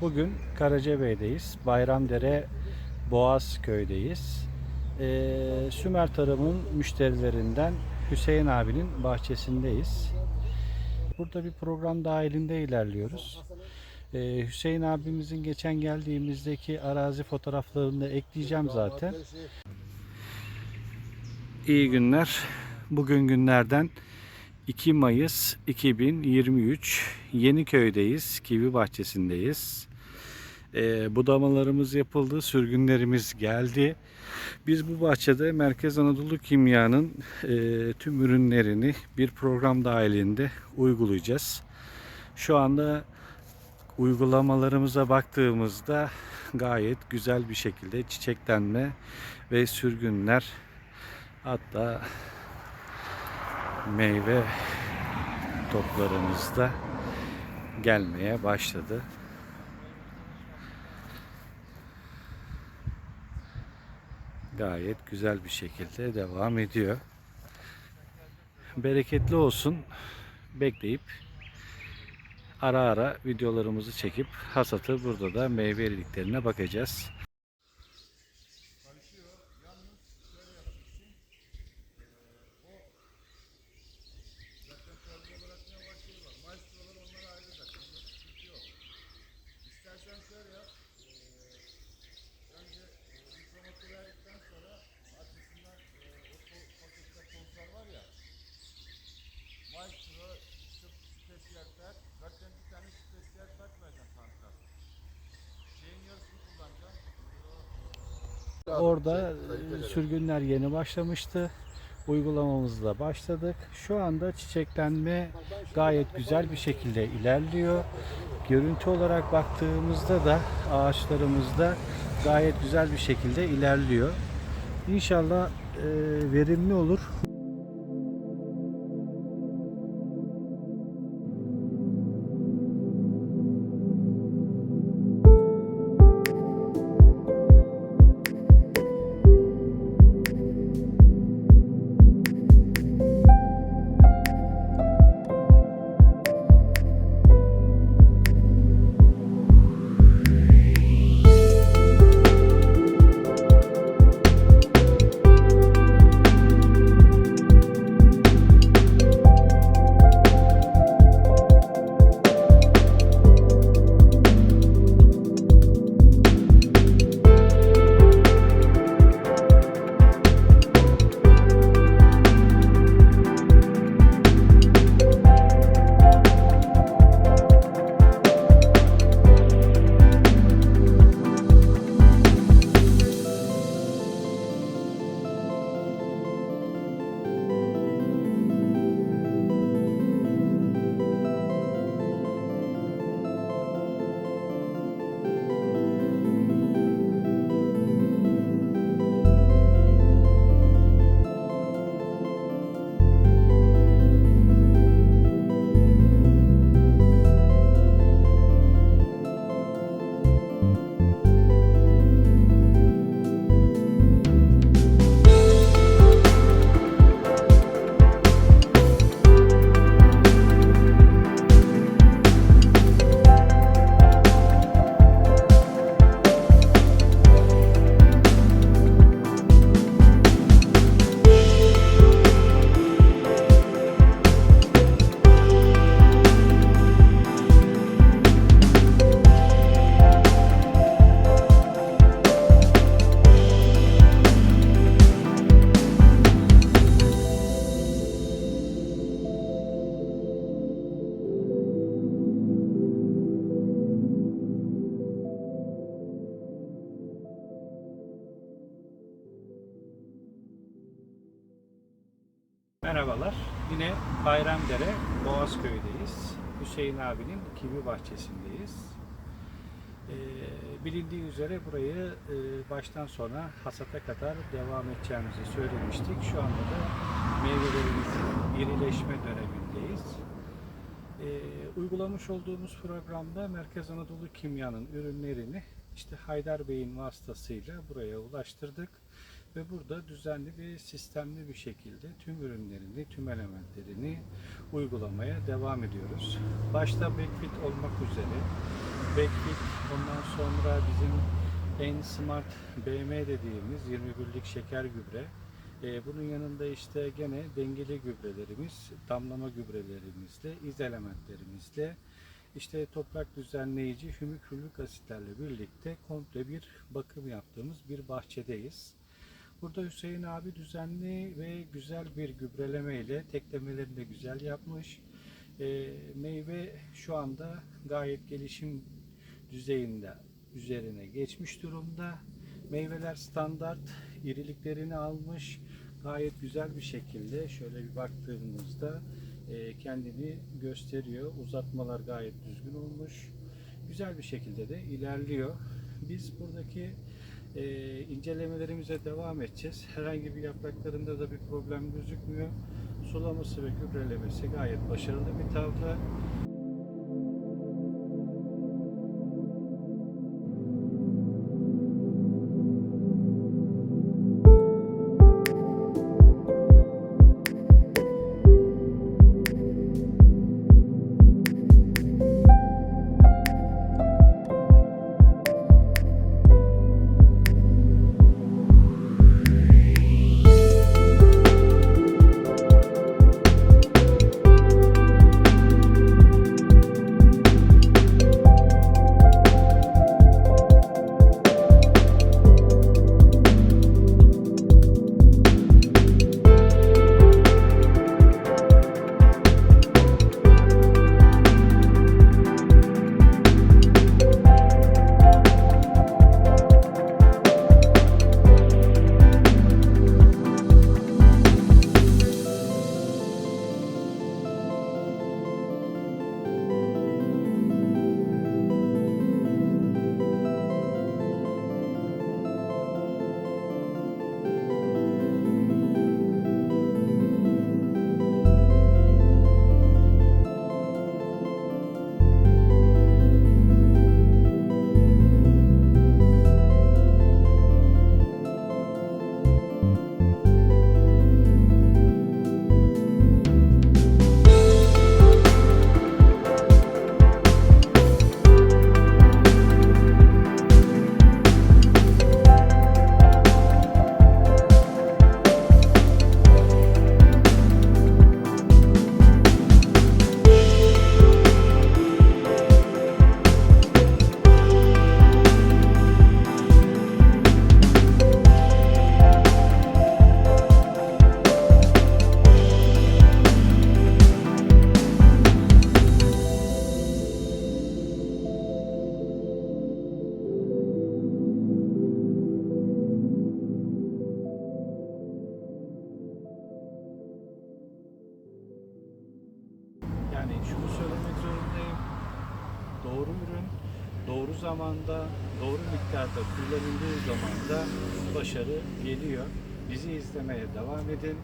Bugün Karacabey'deyiz. Bayramdere Boğaz köydeyiz. Ee, Sümer Tarım'ın müşterilerinden Hüseyin abinin bahçesindeyiz. Burada bir program dahilinde ilerliyoruz. Ee, Hüseyin abimizin geçen geldiğimizdeki arazi fotoğraflarını da ekleyeceğim zaten. İyi günler. Bugün günlerden 2 Mayıs 2023 Yeniköy'deyiz. Kivi bahçesindeyiz. Ee, budamalarımız yapıldı, sürgünlerimiz geldi. Biz bu bahçede Merkez Anadolu Kimya'nın e, tüm ürünlerini bir program dahilinde uygulayacağız. Şu anda uygulamalarımıza baktığımızda gayet güzel bir şekilde çiçeklenme ve sürgünler hatta meyve toplarımız da gelmeye başladı. Gayet güzel bir şekilde devam ediyor. Bereketli olsun. Bekleyip ara ara videolarımızı çekip hasatı burada da meyveliklerine bakacağız. Orada e, sürgünler yeni başlamıştı. Uygulamamızla başladık. Şu anda çiçeklenme gayet güzel bir şekilde ilerliyor. Görüntü olarak baktığımızda da ağaçlarımızda gayet güzel bir şekilde ilerliyor. İnşallah e, verimli olur. Yine Bayramdere Boğazköy'deyiz. Hüseyin abinin kivi bahçesindeyiz. Ee, bilindiği üzere burayı e, baştan sona hasata kadar devam edeceğimizi söylemiştik. Şu anda da meyvelerimizin irileşme dönemindeyiz. Ee, uygulamış olduğumuz programda Merkez Anadolu Kimya'nın ürünlerini işte Haydar Bey'in vasıtasıyla buraya ulaştırdık ve burada düzenli bir sistemli bir şekilde tüm ürünlerini, tüm elementlerini uygulamaya devam ediyoruz. Başta Backfit olmak üzere Backfit ondan sonra bizim en smart BM dediğimiz 21'lik şeker gübre. Ee, bunun yanında işte gene dengeli gübrelerimiz, damlama gübrelerimizle, iz elementlerimizle işte toprak düzenleyici hümük asitlerle birlikte komple bir bakım yaptığımız bir bahçedeyiz. Burada Hüseyin abi düzenli ve güzel bir gübreleme ile teklemelerini de güzel yapmış. Ee, meyve şu anda gayet gelişim düzeyinde üzerine geçmiş durumda. Meyveler standart iriliklerini almış. Gayet güzel bir şekilde şöyle bir baktığımızda e, kendini gösteriyor. Uzatmalar gayet düzgün olmuş. Güzel bir şekilde de ilerliyor. Biz buradaki e, incelemelerimize devam edeceğiz. Herhangi bir yapraklarında da bir problem gözükmüyor. Sulaması ve gübrelemesi gayet başarılı bir tavla. Ürün, doğru zamanda, doğru miktarda kullanıldığı zaman da başarı geliyor. Bizi izlemeye devam edin.